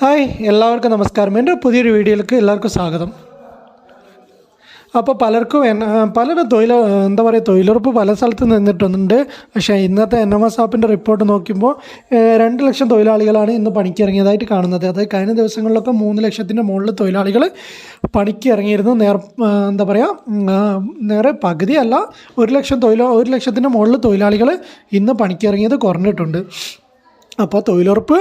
Hi എല്ലാവർക്കും നമസ്കാരം. എന്റെ പുതിയൊരു വീഡിയോയിലേക്ക് എല്ലാവർക്കും സ്വാഗതം. അപ്പോൾ പലർക്കും പലരും തൊഴിൽ എന്താ പറയുക തൊഴിലുറപ്പ് പല സ്ഥലത്ത് നിന്നിട്ടുണ്ട്. പക്ഷേ ഇന്നത്തെ എൻ എം എസ് ആപ്പിന്റെ റിപ്പോർട്ട് നോക്കുമ്പോൾ രണ്ട് ലക്ഷം തൊഴിലാളികളാണ് ഇന്ന് പണിക്കിറങ്ങിയതായിട്ട് കാണുന്നത്. അതായത് കഴിഞ്ഞ ദിവസങ്ങളിലൊക്കെ മൂന്ന് ലക്ഷത്തിന്റെ മുകളിൽ തൊഴിലാളികൾ പണിക്കിറങ്ങിയിരുന്നു. നേർ എന്താ പറയുക നേരെ പകുതിയല്ല ഒരു ലക്ഷം തൊഴിലാ ഒരു ലക്ഷത്തിന്റെ മുകളിൽ തൊഴിലാളികൾ ഇന്ന് പണിക്ക് ഇറങ്ങിയത് കുറഞ്ഞിട്ടുണ്ട്. അപ്പോൾ തൊഴിലുറപ്പ്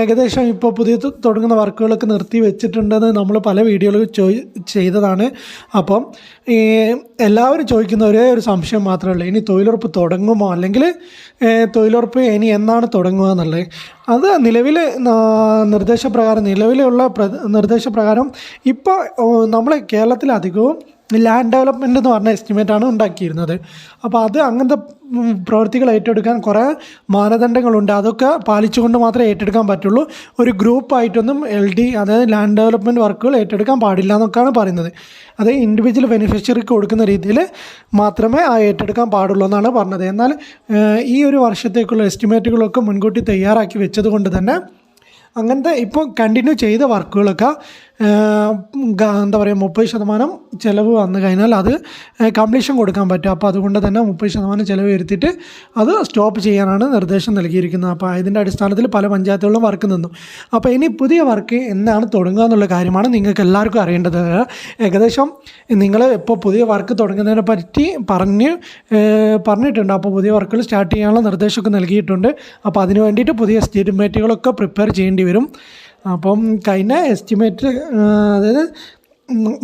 ഏകദേശം ഇപ്പോൾ പുതിയ തുടങ്ങുന്ന വർക്കുകളൊക്കെ നിർത്തി വെച്ചിട്ടുണ്ടെന്ന് നമ്മൾ പല വീഡിയോകൾ ചോയ് ചെയ്തതാണ്. അപ്പം ഈ എല്ലാവരും ചോദിക്കുന്ന ഒരേ ഒരു സംശയം മാത്രമേ ഉള്ളൂ. ഇനി തൊഴിലുറപ്പ് തുടങ്ങുമോ? അല്ലെങ്കിൽ തൊഴിലുറപ്പ് ഇനി എന്നാണ് തുടങ്ങുക എന്നുള്ളത്? അത് നിലവിൽ നിർദ്ദേശപ്രകാരം നിലവിലുള്ള പ്ര നിർദ്ദേശപ്രകാരം ഇപ്പോൾ നമ്മൾ കേരളത്തിൽ അധികവും ലാൻഡ് ഡെവലപ്മെന്റ് എന്ന് പറഞ്ഞ എസ്റ്റിമേറ്റാണ് ഉണ്ടാക്കിയിരുന്നത്. അപ്പോൾ അത് അങ്ങനത്തെ പ്രവൃത്തികൾ ഏറ്റെടുക്കാൻ കുറേ മാനദണ്ഡങ്ങളുണ്ട്. അതൊക്കെ പാലിച്ചുകൊണ്ട് മാത്രമേ ഏറ്റെടുക്കാൻ പറ്റുള്ളൂ. ഒരു ഗ്രൂപ്പായിട്ടൊന്നും എൽ ഡി അതായത് ലാൻഡ് ഡെവലപ്മെന്റ് വർക്കുകൾ ഏറ്റെടുക്കാൻ പാടില്ല എന്നൊക്കെയാണ് പറയുന്നത്. അത് ഇൻഡിവിജ്വൽ ബെനിഫിഷ്യറിക്ക് കൊടുക്കുന്ന രീതിയിൽ മാത്രമേ ആ ഏറ്റെടുക്കാൻ പാടുള്ളൂ എന്നാണ് പറഞ്ഞത്. എന്നാൽ ഈ ഒരു വർഷത്തേക്കുള്ള എസ്റ്റിമേറ്റുകളൊക്കെ മുൻകൂട്ടി തയ്യാറാക്കി വെച്ചത് കൊണ്ട് തന്നെ അങ്ങനത്തെ ഇപ്പോൾ കണ്ടിന്യൂ ചെയ്ത വർക്കുകളൊക്കെ എന്താ പറയുക മുപ്പത് ശതമാനം ചിലവ് വന്നു കഴിഞ്ഞാൽ അത് കംപ്ലീഷൻ കൊടുക്കാൻ പറ്റും. അപ്പോൾ അതുകൊണ്ട് തന്നെ മുപ്പത് ശതമാനം ചിലവ് വരുത്തിയിട്ട് അത് സ്റ്റോപ്പ് ചെയ്യാനാണ് നിർദ്ദേശം നൽകിയിരിക്കുന്നത്. അപ്പോൾ ഇതിന്റെ അടിസ്ഥാനത്തിൽ പല പഞ്ചായത്തുകളിലും വർക്ക് നിന്നു. അപ്പോൾ ഇനി പുതിയ വർക്ക് എന്നാണ് തുടങ്ങുക എന്നുള്ള കാര്യമാണ് നിങ്ങൾക്ക് എല്ലാവർക്കും അറിയേണ്ടത്. ഏകദേശം നിങ്ങൾ ഇപ്പോൾ പുതിയ വർക്ക് തുടങ്ങുന്നതിനെ പറ്റി പറഞ്ഞ് പറഞ്ഞിട്ടുണ്ട്. അപ്പോൾ പുതിയ വർക്കുകൾ സ്റ്റാർട്ട് ചെയ്യാനുള്ള നിർദ്ദേശമൊക്കെ നൽകിയിട്ടുണ്ട്. അപ്പോൾ അതിന് വേണ്ടിയിട്ട് പുതിയ എസ്റ്റിമേറ്റുകളൊക്കെ പ്രിപ്പയർ ചെയ്യേണ്ടി വരും. അപ്പം കഴിഞ്ഞ എസ്റ്റിമേറ്റ് അതായത്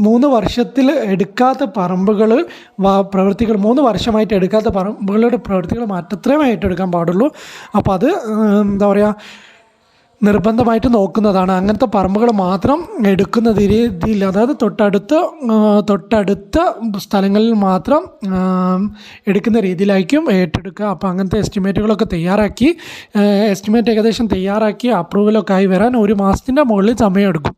മൂന്ന് വർഷത്തിൽ എടുക്കാത്ത പറമ്പുകൾ പ്രവൃത്തികൾ മൂന്ന് വർഷമായിട്ട് എടുക്കാത്ത പറമ്പുകളുടെ പ്രവൃത്തികൾ മാത്രമേ ഏറ്റെടുക്കാൻ പാടുള്ളൂ. അപ്പോൾ അത് എന്താ പറയുക നിർബന്ധമായിട്ട് നോക്കുന്നതാണ്. അങ്ങനത്തെ പറമ്പുകൾ മാത്രം എടുക്കുന്ന രീതിയിൽ അതായത് തൊട്ടടുത്ത് തൊട്ടടുത്ത സ്ഥലങ്ങളിൽ മാത്രം എടുക്കുന്ന രീതിയിലായിരിക്കും ഏറ്റെടുക്കുക. അപ്പോൾ അങ്ങനത്തെ എസ്റ്റിമേറ്റുകളൊക്കെ തയ്യാറാക്കി എസ്റ്റിമേറ്റ് ഏകദേശം തയ്യാറാക്കി അപ്രൂവലൊക്കെ ആയി വരാൻ ഒരു മാസത്തിന്റെ മുകളിൽ സമയമെടുക്കും.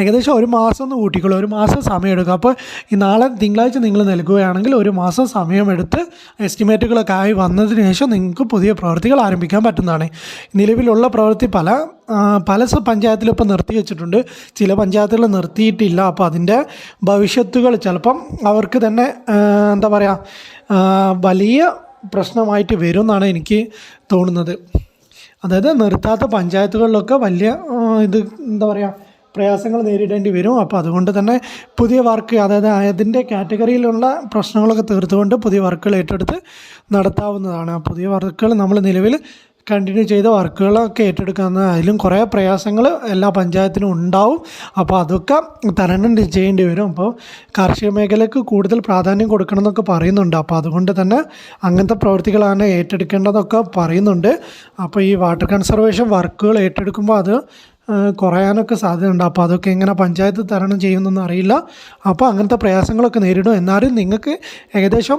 ഏകദേശം ഒരു മാസം ഒന്ന് കൂട്ടിക്കോളൂ ഒരു മാസം സമയമെടുക്കും അപ്പോൾ ഈ നാളെ തിങ്കളാഴ്ച നിങ്ങൾ നൽകുകയാണെങ്കിൽ ഒരു മാസം സമയമെടുത്ത് എസ്റ്റിമേറ്റുകളൊക്കെ ആയി വന്നതിന് ശേഷം നിങ്ങൾക്ക് പുതിയ പ്രവൃത്തികൾ ആരംഭിക്കാൻ പറ്റുന്നതാണ്. നിലവിലുള്ള പ്രവൃത്തി പല പല പഞ്ചായത്തിലും ഇപ്പോൾ നിർത്തി വെച്ചിട്ടുണ്ട്. ചില പഞ്ചായത്തുകൾ നിർത്തിയിട്ടില്ല. അപ്പോൾ അതിന്റെ ഭവിഷ്യത്തുകൾ ചിലപ്പം അവർക്ക് തന്നെ എന്താ പറയുക വലിയ പ്രശ്നമായിട്ട് വരും എന്നാണ് എനിക്ക് തോന്നുന്നത്. അതായത് നിർത്താത്ത പഞ്ചായത്തുകളിലൊക്കെ വലിയ ഇത് എന്താ പറയുക പ്രയാസങ്ങൾ നേരിടേണ്ടി വരും. അപ്പോൾ അതുകൊണ്ട് തന്നെ പുതിയ വർക്ക് അതായത് അതിന്റെ കാറ്റഗറിയിലുള്ള പ്രശ്നങ്ങളൊക്കെ തീർത്തുകൊണ്ട് പുതിയ വർക്കുകൾ ഏറ്റെടുത്ത് നടത്താവുന്നതാണ്. പുതിയ വർക്കുകൾ നമ്മൾ നിലവിൽ കണ്ടിന്യൂ ചെയ്ത വർക്കുകളൊക്കെ ഏറ്റെടുക്കുന്ന അതിലും കുറേ പ്രയാസങ്ങൾ എല്ലാ പഞ്ചായത്തിനും ഉണ്ടാവും. അപ്പോൾ അതൊക്കെ തരണം ചെയ്യേണ്ടി വരും. അപ്പോൾ കാർഷിക മേഖലയ്ക്ക് കൂടുതൽ പ്രാധാന്യം കൊടുക്കണം എന്നൊക്കെ പറയുന്നുണ്ട്. അപ്പോൾ അതുകൊണ്ട് തന്നെ അങ്ങനത്തെ പ്രവൃത്തികളാണ് ഏറ്റെടുക്കേണ്ടതൊക്കെ പറയുന്നുണ്ട്. അപ്പോൾ ഈ വാട്ടർ കൺസർവേഷൻ വർക്കുകൾ ഏറ്റെടുക്കുമ്പോൾ അത് കുറയാനൊക്കെ സാധ്യതയുണ്ട്. അപ്പോൾ അതൊക്കെ എങ്ങനെ പഞ്ചായത്ത് തരണം ചെയ്യുന്നൊന്നും അറിയില്ല. അപ്പോൾ അങ്ങനത്തെ പ്രയാസങ്ങളൊക്കെ നേരിടും. എന്നാലും നിങ്ങൾക്ക് ഏകദേശം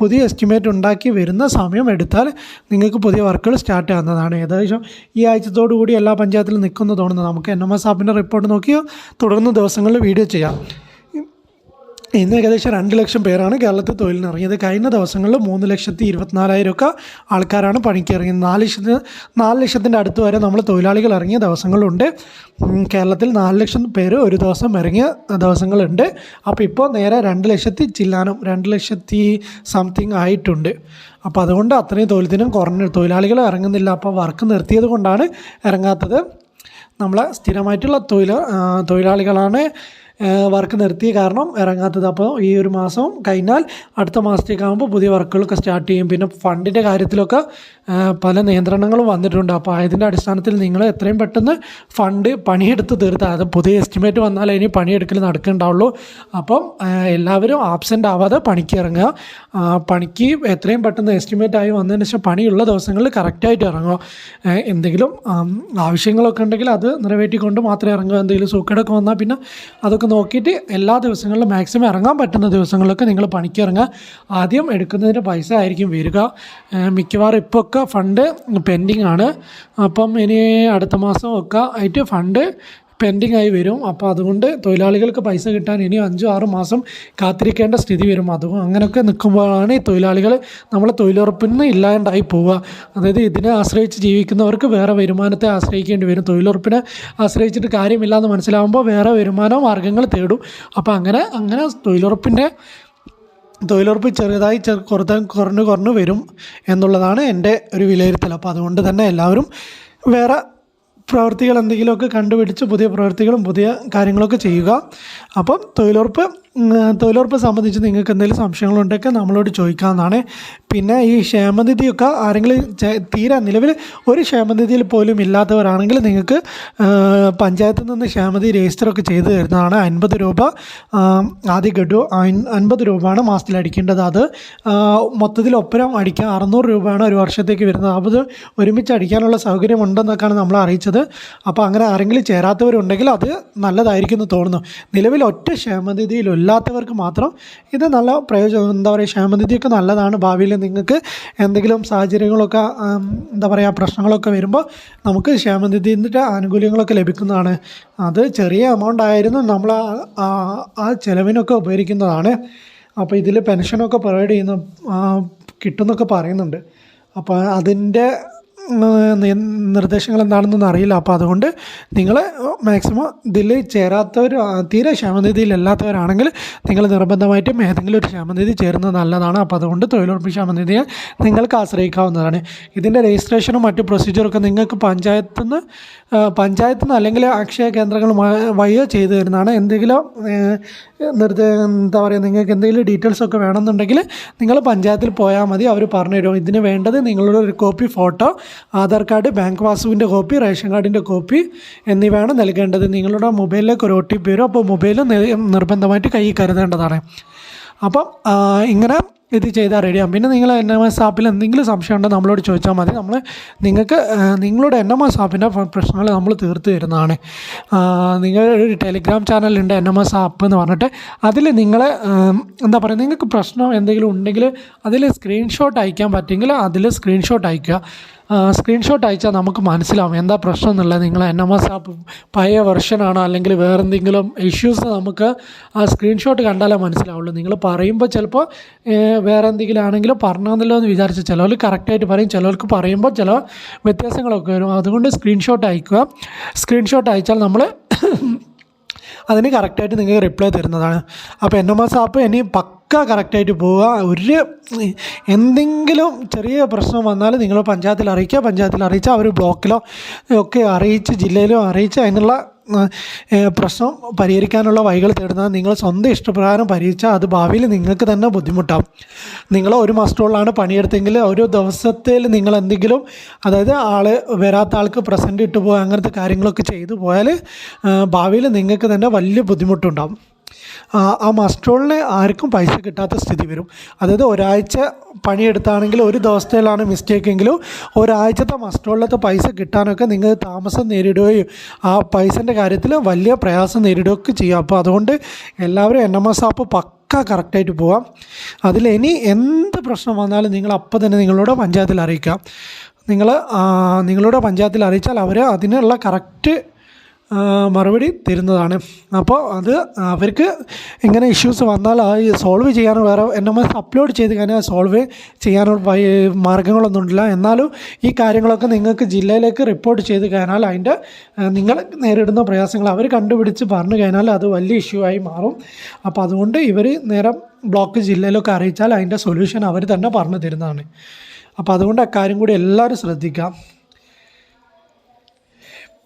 പുതിയ എസ്റ്റിമേറ്റ് ഉണ്ടാക്കി വരുന്ന സമയം എടുത്താൽ നിങ്ങൾക്ക് പുതിയ വർക്കുകൾ സ്റ്റാർട്ട് ചെയ്യുന്നതാണ് ഏകദേശം ഈ ആഴ്ചത്തോടു കൂടി എല്ലാ പഞ്ചായത്തിലും നിൽക്കുന്നു തോന്നുന്നു. നമുക്ക് എൻ എം എസ് ആപ്പിന്റെ റിപ്പോർട്ട് നോക്കി തുടർന്ന് ദിവസങ്ങളിൽ വീഡിയോ ചെയ്യാം. ഇന്ന് ഏകദേശം രണ്ട് ലക്ഷം പേരാണ് കേരളത്തിൽ തൊഴിലിന് ഇറങ്ങിയത് കഴിഞ്ഞ ദിവസങ്ങളിൽ മൂന്ന് ലക്ഷത്തി ഇരുപത്തിനാലായിരം ഒക്കെ ആൾക്കാരാണ് പണിക്ക് ഇറങ്ങിയത് നാല് ലക്ഷത്തിന് നാല് ലക്ഷത്തിന്റെ അടുത്ത് വരെ നമ്മൾ തൊഴിലാളികൾ ഇറങ്ങിയ ദിവസങ്ങളുണ്ട്. കേരളത്തിൽ നാല് ലക്ഷം പേര് ഒരു ദിവസം ഇറങ്ങിയ ദിവസങ്ങളുണ്ട്. അപ്പോൾ ഇപ്പോൾ നേരെ രണ്ട് ലക്ഷത്തി ചില്ലാനും രണ്ട് ലക്ഷത്തി സംതിങ് ആയിട്ടുണ്ട്. അപ്പോൾ അതുകൊണ്ട് അത്രയും തൊഴിലിനും കുറഞ്ഞ തൊഴിലാളികൾ ഇറങ്ങുന്നില്ല. അപ്പോൾ വർക്ക് നിർത്തിയത് കൊണ്ടാണ് ഇറങ്ങാത്തത്. നമ്മളെ സ്ഥിരമായിട്ടുള്ള തൊഴിൽ തൊഴിലാളികളാണ് വർക്ക് നിർത്തിയ കാരണം ഇറങ്ങാത്തത്. അപ്പോൾ ഈ ഒരു മാസം കഴിഞ്ഞാൽ അടുത്ത മാസത്തേക്ക് ആകുമ്പോൾ പുതിയ വർക്കുകളൊക്കെ സ്റ്റാർട്ട് ചെയ്യും. പിന്നെ ഫണ്ടിന്റെ കാര്യത്തിലൊക്കെ പല നിയന്ത്രണങ്ങളും വന്നിട്ടുണ്ട്. അപ്പോൾ അതിന്റെ അടിസ്ഥാനത്തിൽ നിങ്ങൾ എത്രയും പെട്ടെന്ന് ഫണ്ട് പണിയെടുത്ത് തീർത്താൽ അത് പുതിയ എസ്റ്റിമേറ്റ് വന്നാൽ ഇനി പണിയെടുക്കൽ നടക്കുന്നുണ്ടാവുള്ളൂ. അപ്പം എല്ലാവരും ആബ്സെന്റ് ആവാതെ പണിക്ക് ഇറങ്ങുക. പണിക്ക് എത്രയും പെട്ടെന്ന് എസ്റ്റിമേറ്റ് ആയി വന്നതിന് ശേഷം പണിയുള്ള ദിവസങ്ങളിൽ കറക്റ്റായിട്ട് ഇറങ്ങുക. എന്തെങ്കിലും ആവശ്യങ്ങളൊക്കെ ഉണ്ടെങ്കിൽ അത് നിറവേറ്റിക്കൊണ്ട് മാത്രമേ ഇറങ്ങുക. എന്തെങ്കിലും സൂക്കേടൊക്കെ വന്നാൽ പിന്നെ അതൊക്കെ നോക്കിയിട്ട് എല്ലാ ദിവസങ്ങളിലും മാക്സിമം ഇറങ്ങാൻ പറ്റുന്ന ദിവസങ്ങളിലൊക്കെ നിങ്ങൾ പണിക്ക് ഇറങ്ങുക. ആദ്യം എടുക്കുന്നതിന് പൈസ ആയിരിക്കും വരിക. മിക്കവാറും ഇപ്പോൾ ഒക്കെ ഫണ്ട് പെൻഡിങ് ആണ്. അപ്പം ഇനി അടുത്ത മാസം ഒക്കെ ആയിട്ട് ഫണ്ട് പെൻഡിങ് ആയി വരും. അപ്പോൾ അതുകൊണ്ട് തൊഴിലാളികൾക്ക് പൈസ കിട്ടാൻ ഇനിയും അഞ്ചോ ആറ് മാസം കാത്തിരിക്കേണ്ട സ്ഥിതി വരും. അതും അങ്ങനെയൊക്കെ നിൽക്കുമ്പോഴാണ് ഈ തൊഴിലാളികൾ നമ്മളെ തൊഴിലുറപ്പിൽ നിന്ന് ഇല്ലാണ്ടായി പോവുക. അതായത് ഇതിനെ ആശ്രയിച്ച് ജീവിക്കുന്നവർക്ക് വേറെ വരുമാനത്തെ ആശ്രയിക്കേണ്ടി വരും. തൊഴിലുറപ്പിനെ ആശ്രയിച്ചിട്ട് കാര്യമില്ല എന്ന് മനസ്സിലാവുമ്പോൾ വേറെ വരുമാന മാർഗങ്ങൾ തേടും. അപ്പോൾ അങ്ങനെ അങ്ങനെ തൊഴിലുറപ്പിന്റെ തൊഴിലുറപ്പ് ചെറുതായി ചെറു കുറച്ച് കുറഞ്ഞു കുറഞ്ഞു വരും എന്നുള്ളതാണ് എന്റെ ഒരു വിലയിരുത്തൽ. അപ്പോൾ അതുകൊണ്ട് തന്നെ എല്ലാവരും വേറെ പ്രവൃത്തികൾ എന്തെങ്കിലുമൊക്കെ കണ്ടുപിടിച്ച് പുതിയ പ്രവൃത്തികളും പുതിയ കാര്യങ്ങളൊക്കെ ചെയ്യുക. അപ്പം തൊഴിലുറപ്പ് തൊഴിലുറപ്പ് സംബന്ധിച്ച് നിങ്ങൾക്ക് എന്തെങ്കിലും സംശയങ്ങളുണ്ടെങ്കിൽ നമ്മളോട് ചോദിക്കാവുന്നതാണ്. പിന്നെ ഈ ക്ഷേമനിധിയൊക്കെ ആരെങ്കിലും തീരാ നിലവിൽ ഒരു ക്ഷേമനിധിയിൽ പോലും ഇല്ലാത്തവരാണെങ്കിൽ നിങ്ങൾക്ക് പഞ്ചായത്തിൽ നിന്ന് ക്ഷേമനിധി രജിസ്റ്ററൊക്കെ ചെയ്ത് തരുന്നതാണ് അൻപത് രൂപ. ആദ്യ ഗഡു അൻ- അൻപത് രൂപയാണ് മാസത്തിൽ അടിക്കേണ്ടത് അത്. മൊത്തത്തിൽ ഒപ്പരം അടിക്കാൻ അറുന്നൂറ് രൂപയാണ് ഒരു വർഷത്തേക്ക് വരുന്നത്. അത് ഒരുമിച്ച് അടിക്കാനുള്ള സൗകര്യം ഉണ്ടെന്നൊക്കെയാണ് നമ്മൾ അറിയിച്ചത്. അപ്പോൾ അങ്ങനെ ആരെങ്കിലും ചേരാത്തവരുണ്ടെങ്കിൽ അത് നല്ലതായിരിക്കും എന്ന് തോന്നുന്നു. നിലവിൽ ഒറ്റ ക്ഷേമനിധിയിൽ ഇല്ലാത്തവർക്ക് മാത്രം ഇത് നല്ല പ്രയോജനം എന്താ പറയുക ക്ഷേമനിധിയൊക്കെ നല്ലതാണ്. ഭാവിയിൽ നിങ്ങൾക്ക് എന്തെങ്കിലും സാഹചര്യങ്ങളൊക്കെ എന്താ പറയുക പ്രശ്നങ്ങളൊക്കെ വരുമ്പോൾ നമുക്ക് ക്ഷേമനിധിന്റെ ആനുകൂല്യങ്ങളൊക്കെ ലഭിക്കുന്നതാണ്. അത് ചെറിയ എമൗണ്ട് ആയിരുന്നു. നമ്മൾ ആ- ആ- ചിലവിനൊക്കെ ഉപകരിക്കുന്നതാണ്. അപ്പോൾ ഇതിൽ പെൻഷനൊക്കെ പ്രൊവൈഡ് ചെയ്യുന്ന കിട്ടുന്നൊക്കെ പറയുന്നുണ്ട്. അപ്പോൾ അതിന്റെ നിർദ്ദേശങ്ങൾ എന്താണെന്നൊന്നും അറിയില്ല. അപ്പോൾ അതുകൊണ്ട് നിങ്ങൾ മാക്സിമം ഇതിൽ ചേരാത്തവർ തീരെ ക്ഷമനിധിയിലല്ലാത്തവരാണെങ്കിൽ നിങ്ങൾ നിർബന്ധമായിട്ടും ഏതെങ്കിലും ഒരു ക്ഷമനിധി ചേരുന്നത് നല്ലതാണ്. അപ്പോൾ അതുകൊണ്ട് തൊഴിലുറപ്പ് ക്ഷമനിധിയെ നിങ്ങൾക്ക് ആശ്രയിക്കാവുന്നതാണ്. ഇതിന്റെ രജിസ്ട്രേഷനും മറ്റു പ്രൊസീജിയറൊക്കെ നിങ്ങൾക്ക് പഞ്ചായത്തിൽ നിന്ന് പഞ്ചായത്തിൽ നിന്ന് അല്ലെങ്കിൽ അക്ഷയ കേന്ദ്രങ്ങൾ വഴിയോ ചെയ്തു തരുന്നതാണ്. എന്തെങ്കിലും നിർദ്ദേ എന്താ പറയുക നിങ്ങൾക്ക് എന്തെങ്കിലും ഡീറ്റെയിൽസ് ഒക്കെ വേണമെന്നുണ്ടെങ്കിൽ നിങ്ങൾ പഞ്ചായത്തിൽ പോയാൽ മതി. അവർ പറഞ്ഞു തരും. ഇതിന് വേണ്ടത് നിങ്ങളുടെ ഒരു copy photo Aadhaar card bank പാസ്ബുക്കിന്റെ copy ration കാർഡിന്റെ കോപ്പി എന്നിവയാണ് നൽകേണ്ടത്. നിങ്ങളുടെ മൊബൈലിലേക്ക് ഒരു ഒ ടി പി വരും. അപ്പോൾ മൊബൈൽ നിർബന്ധമായിട്ട് കയ്യിൽ കരുതേണ്ടതാണ്. അപ്പം ഇങ്ങനെ ഇത് ചെയ്താൽ റെഡിയാകും പിന്നെ നിങ്ങൾ എൻ എം എസ് ആപ്പിൽ എന്തെങ്കിലും സംശയം ഉണ്ടോ നമ്മളോട് ചോദിച്ചാൽ മതി. നമ്മൾ നിങ്ങൾക്ക് നിങ്ങളുടെ എൻ എം എസ് ആപ്പിന്റെ പ്രശ്നങ്ങൾ നമ്മൾ തീർത്ത് തരുന്നതാണ്. നിങ്ങൾ ഒരു ടെലിഗ്രാം ചാനലുണ്ട് എൻ എം എസ് ആപ്പ് എന്ന് പറഞ്ഞിട്ട്. അതിൽ നിങ്ങൾ എന്താ പറയുക നിങ്ങൾക്ക് പ്രശ്നം എന്തെങ്കിലും ഉണ്ടെങ്കിൽ അതിൽ സ്ക്രീൻഷോട്ട് അയക്കാൻ പറ്റുമെങ്കിൽ അതിൽ സ്ക്രീൻഷോട്ട് അയക്കുക. സ്ക്രീൻഷോട്ട് അയച്ചാൽ നമുക്ക് മനസ്സിലാവും. എന്താ പ്രശ്നം എന്നുള്ളത്. നിങ്ങൾ എൻ എം എസ് ആപ്പ് പഴയ വെർഷനാണോ അല്ലെങ്കിൽ വേറെ എന്തെങ്കിലും ഇഷ്യൂസ് നമുക്ക് ആ സ്ക്രീൻഷോട്ട് കണ്ടാലേ മനസ്സിലാവുള്ളൂ. നിങ്ങൾ പറയുമ്പോൾ ചിലപ്പോൾ വേറെ എന്തെങ്കിലും ആണെങ്കിലും പറഞ്ഞതല്ലോ എന്ന് വിചാരിച്ച് ചിലവർ കറക്റ്റായിട്ട് പറയും. ചിലവർക്ക് പറയുമ്പോൾ ചില വ്യത്യാസങ്ങളൊക്കെ വരും. അതുകൊണ്ട് സ്ക്രീൻഷോട്ട് അയക്കുക. സ്ക്രീൻഷോട്ട് അയച്ചാൽ നമ്മൾ അതിന് കറക്റ്റായിട്ട് നിങ്ങൾക്ക് റിപ്ലൈ തരുന്നതാണ്. അപ്പോൾ എൻ എം എസ് ആപ്പ് ഇനി പക്ക കറക്റ്റായിട്ട് പോവുക. ഒരു എന്തെങ്കിലും ചെറിയ പ്രശ്നം വന്നാൽ നിങ്ങൾ പഞ്ചായത്തിൽ അറിയിക്കുക. പഞ്ചായത്തിൽ അറിയിച്ചാൽ അവർ ബ്ലോക്കിലോ ഒക്കെ അറിയിച്ച് ജില്ലയിലോ അറിയിച്ച് അതിനുള്ള പ്രശ്നം പരിഹരിക്കാനുള്ള വഴികൾ തേടുന്നത് നിങ്ങൾ സ്വന്തം ഇഷ്ടപ്രകാരം പരിഹരിച്ചാൽ അത് ഭാവിയിൽ നിങ്ങൾക്ക് തന്നെ ബുദ്ധിമുട്ടാവും. നിങ്ങൾ ഒരു മാസത്തോളാണ് പണിയെടുത്തെങ്കിൽ ഒരു ദിവസത്തിൽ നിങ്ങൾ എന്തെങ്കിലും അതായത് ആൾ വരാത്ത ആൾക്ക് പ്രസന്റ് ഇട്ട് പോകുക അങ്ങനത്തെ കാര്യങ്ങളൊക്കെ ചെയ്തു പോയാൽ ഭാവിയിൽ നിങ്ങൾക്ക് തന്നെ വലിയ ബുദ്ധിമുട്ടുണ്ടാവും. ആ മസ്ട്രോളിന് ആർക്കും പൈസ കിട്ടാത്ത സ്ഥിതി വരും. അതായത് ഒരാഴ്ച പണിയെടുത്താണെങ്കിൽ ഒരു ദിവസത്തിലാണ് മിസ്റ്റേക്ക് എങ്കിലും ഒരാഴ്ചത്തെ മസ്റ്റോളിലത്തെ പൈസ കിട്ടാനൊക്കെ നിങ്ങൾ താമസം നേരിടുകയും ആ പൈസന്റെ കാര്യത്തിൽ വലിയ പ്രയാസം നേരിടുകയൊക്കെ ചെയ്യാം. അപ്പോൾ അതുകൊണ്ട് എല്ലാവരും എൻ എം എസ് ആപ്പ് പക്ക കറക്റ്റായിട്ട് പോവാം. അതിൽ ഇനി എന്ത് പ്രശ്നം വന്നാലും നിങ്ങൾ അപ്പം തന്നെ നിങ്ങളുടെ പഞ്ചായത്തിൽ അറിയിക്കാം. നിങ്ങൾ നിങ്ങളുടെ പഞ്ചായത്തിൽ അറിയിച്ചാൽ അവർ അതിനുള്ള കറക്റ്റ് മറുപടി തരുന്നതാണ്. അപ്പോൾ അത് അവർക്ക് ഇങ്ങനെ ഇഷ്യൂസ് വന്നാൽ ആ സോൾവ് ചെയ്യാൻ വേറെ എൻ എം അപ്ലോഡ് ചെയ്ത് കഴിഞ്ഞാൽ സോൾവ് ചെയ്യാനുള്ള മാർഗങ്ങളൊന്നും ഇല്ല എന്നാലും ഈ കാര്യങ്ങളൊക്കെ നിങ്ങൾക്ക് ജില്ലയിലേക്ക് റിപ്പോർട്ട് ചെയ്ത് കഴിഞ്ഞാൽ അതിന്റെ നിങ്ങൾ നേരിടുന്ന പ്രയാസങ്ങൾ അവർ കണ്ടുപിടിച്ച് പറഞ്ഞു കഴിഞ്ഞാൽ അത് വലിയ ഇഷ്യൂ ആയി മാറും. അപ്പോൾ അതുകൊണ്ട് ഇവർ നേരം ബ്ലോക്ക് ജില്ലയിലൊക്കെ അറിയിച്ചാൽ അതിന്റെ സൊല്യൂഷൻ അവർ തന്നെ പറഞ്ഞു തരുന്നതാണ്. അപ്പോൾ അതുകൊണ്ട് അക്കാര്യം കൂടി എല്ലാവരും ശ്രദ്ധിക്കാം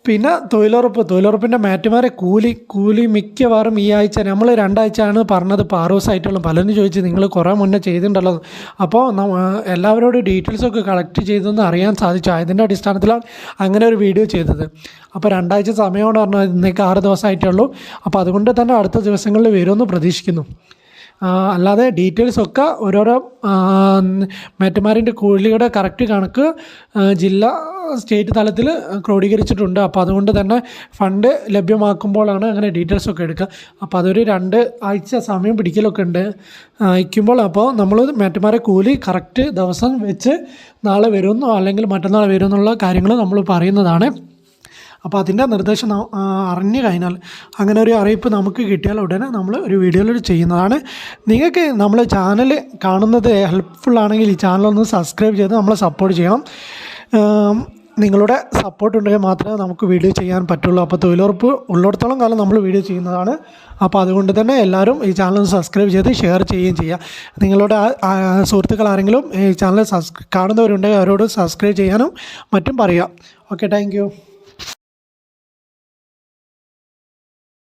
പിന്നെ തൊഴിലുറപ്പ് തൊഴിലുറപ്പിന്റെ മാറ്റുമാരെ കൂലി കൂലി മിക്കവാറും ഈ ആഴ്ച നമ്മൾ രണ്ടാഴ്ചയാണ് പറഞ്ഞത് ദിവസമായിട്ടുള്ളൂ പലരും ചോദിച്ച് നിങ്ങൾ കുറേ മുന്നേ ചെയ്തിട്ടുണ്ടല്ലോ. അപ്പോൾ എല്ലാവരോടും ഡീറ്റെയിൽസൊക്കെ കളക്ട് ചെയ്തെന്ന് അറിയാൻ സാധിച്ചു. അതിന്റെ അടിസ്ഥാനത്തിലാണ് അങ്ങനെ ഒരു വീഡിയോ ചെയ്തത്. അപ്പോൾ രണ്ടാഴ്ച സമയമാണ് പറഞ്ഞാൽ ഇന്നേക്ക് ആറ് ദിവസമായിട്ടുള്ളൂ അപ്പോൾ അതുകൊണ്ട് തന്നെ അടുത്ത ദിവസങ്ങളിൽ വരുമെന്ന് പ്രതീക്ഷിക്കുന്നു. അല്ലാതെ ഡീറ്റെയിൽസ് ഒക്കെ ഓരോരോ മേറ്റന്മാരിന്റെ കൂലിയുടെ കറക്റ്റ് കണക്ക് ജില്ല സ്റ്റേറ്റ് തലത്തിൽ ക്രോഡീകരിച്ചിട്ടുണ്ട്. അപ്പോൾ അതുകൊണ്ട് തന്നെ ഫണ്ട് ലഭ്യമാക്കുമ്പോഴാണ് അങ്ങനെ ഡീറ്റെയിൽസ് ഒക്കെ എടുക്കുക. അപ്പോൾ അതൊരു രണ്ട് ആഴ്ച സമയം പിടിക്കലൊക്കെ ഉണ്ട്. അയക്കുമ്പോൾ അപ്പോൾ നമ്മൾ മേറ്റന്മാരെ കൂലി കറക്റ്റ് ദിവസം വെച്ച് നാളെ വരുമെന്നോ അല്ലെങ്കിൽ മറ്റന്നാൾ വരുമെന്നുള്ള കാര്യങ്ങൾ നമ്മൾ പറയുന്നതാണ്. അപ്പോൾ അതിന്റെ നിർദ്ദേശം അറിഞ്ഞു കഴിഞ്ഞാൽ അങ്ങനെ ഒരു അറിയിപ്പ് നമുക്ക് കിട്ടിയാൽ ഉടനെ നമ്മൾ ഒരു വീഡിയോയിൽ ചെയ്യുന്നതാണ്. നിങ്ങൾക്ക് നമ്മൾ ചാനൽ കാണുന്നത് ഹെൽപ്ഫുൾ ആണെങ്കിൽ ഈ ചാനലൊന്ന് സബ്സ്ക്രൈബ് ചെയ്ത് നമ്മളെ സപ്പോർട്ട് ചെയ്യണം. നിങ്ങളുടെ സപ്പോർട്ട് ഉണ്ടെങ്കിൽ മാത്രമേ നമുക്ക് വീഡിയോ ചെയ്യാൻ പറ്റുള്ളൂ. അപ്പോൾ തൊഴിലുറപ്പ് ഉള്ളിടത്തോളം കാലം നമ്മൾ വീഡിയോ ചെയ്യുന്നതാണ്. അപ്പോൾ അതുകൊണ്ട് തന്നെ എല്ലാവരും ഈ ചാനൽ സബ്സ്ക്രൈബ് ചെയ്ത് ഷെയർ ചെയ്യുകയും ചെയ്യുക. നിങ്ങളുടെ സുഹൃത്തുക്കൾ ആരെങ്കിലും ഈ ചാനൽ സബ്സ് കാണുന്നവരുണ്ടെങ്കിൽ അവരോട് സബ്സ്ക്രൈബ് ചെയ്യാനും മറ്റും പറയുക. Okay thank